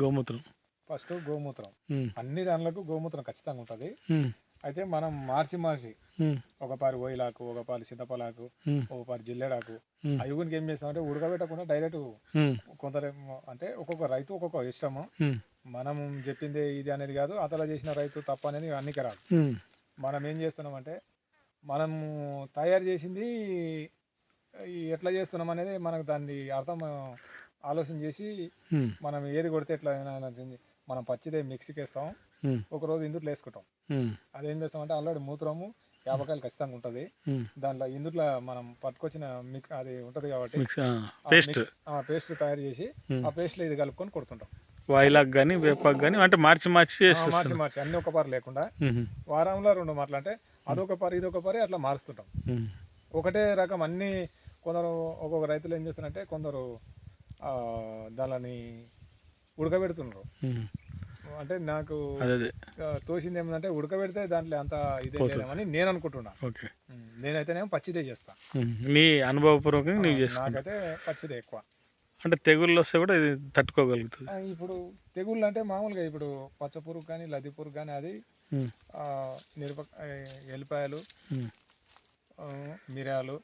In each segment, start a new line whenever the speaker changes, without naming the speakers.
గోమూత్రం.
ఫస్ట్ గోమూత్రం. అన్ని దానిలకు గోమూత్రం ఖచ్చితంగా ఉంటుంది. అయితే మనం మార్చి మార్చి ఒక పారి ఓయిలాకు ఒక పారి చింతపలాకు ఒక పారి జిల్లేడాకు అయ్యుగునికి ఏం చేస్తామంటే ఉడకబెట్టకుండా డైరెక్ట్ కొందరేమో అంటే ఒక్కొక్క రైతు ఒక్కొక్క ఇష్టము. మనం చెప్పింది ఇది అనేది కాదు అతల చేసిన రైతు తప్ప అనేది అన్నికి రాదు మనం ఏం చేస్తున్నామంటే మనము తయారు చేసింది ఎట్లా చేస్తున్నాం అనేది మనకు దాన్ని అర్థం ఆలోచన చేసి మనం ఏది కొడితే ఎట్లా అయినా నచ్చింది. మనం పచ్చిదే మిక్సీకి వేస్తాం
ఉమ్,
ఒకరోజు ఇందుట్లో వేసుకుంటాం. అదేం చేస్తామంటే ఆల్రెడీ మూత్రము యాభకాయలు ఖచ్చితంగా ఉంటుంది. దాంట్లో ఇందుట్లో మనం పట్టుకొచ్చిన మిక్ అది ఉంటుంది కాబట్టి
పేస్ట్.
పేస్ట్ తయారు చేసి. ఆ పేస్ట్లో ఇది కలుపుకొని కొడుతుంటాం.
వాయిలాక్ కానీ వేపాకు కానీ అంటే మార్చి మార్చి
మార్చి మార్చి అన్ని ఒక పారి లేకుండా వారంలో రెండు మాటలు అంటే అదొక పారి ఇదొక పారి అట్లా మారుస్తుంటాం. ఒకటే రకం అన్ని కొందరు ఒక్కొక్క రైతులు ఏం చేస్తారంటే కొందరు దానిని ఉడకబెడుతున్నారు. అంటే నాకు తోసింది ఏమంటే ఉడకబెడితే దాంట్లో అంత ఇదే. లేదేమని నేను అనుకుంటున్నా
ఓకే
నేనైతేనేమో పచ్చిదే చేస్తా.
నీ అనుభవపూర్వకంగా
ఆ,
చేసుకుంటావు
నాకైతే పచ్చిదే ఎక్కువ.
అంటే తెగుళ్ళు వస్తే కూడా ఇది తట్టుకోగలుగుతుంది.
ఇప్పుడు తెగుళ్ళు అంటే మామూలుగా ఇప్పుడు పచ్చ పురుగు కానీ లది పురుగు కానీ అది మిరప ఆ, ఎల్లిపాయలు మిరియాలు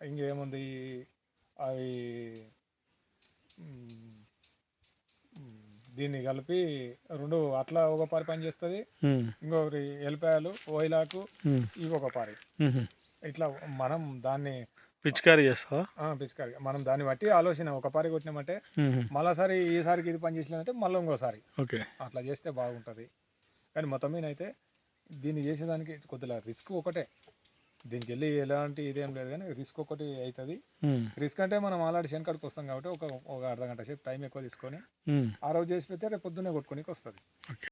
ఇంకేముంది అవి దీన్ని కలిపి రెండు అట్లా ఒక పారి పని చేస్తుంది. ఇంకొకటి ఎల్లిపాయలు ఓయిలాకు ఇవి ఒక పారి. ఇట్లా మనం దాన్ని
పిచికారీ చేస్తావా?
ఆ, పిచికారి. మనం దాన్ని బట్టి ఆలోచన. ఒక పారి కొట్టినామంటే మళ్ళాసారి ఈసారికి ఇది పని చేసినామంటే మళ్ళీ ఇంకోసారి
ఓకే.
అట్లా చేస్తే బాగుంటుంది. కానీ మొత్తం మీద అయితే దీన్ని చేసేదానికి కొద్దిగా రిస్క్ ఒకటే. దీనికి వెళ్ళి ఎలాంటి ఇదేం లేదు కానీ రిస్క్ ఒకటి అవుతుంది రిస్క్ అంటే మనం ఆల్రెడీ శనకాడికి వస్తాం కాబట్టి ఒక ఒక అర్ధ గంట సేపు టైం ఎక్కువ తీసుకొని. ఆ రోజు చేసి పెడితే రేపు పొద్దున్నే కొట్టుకోనికి వస్తుంది.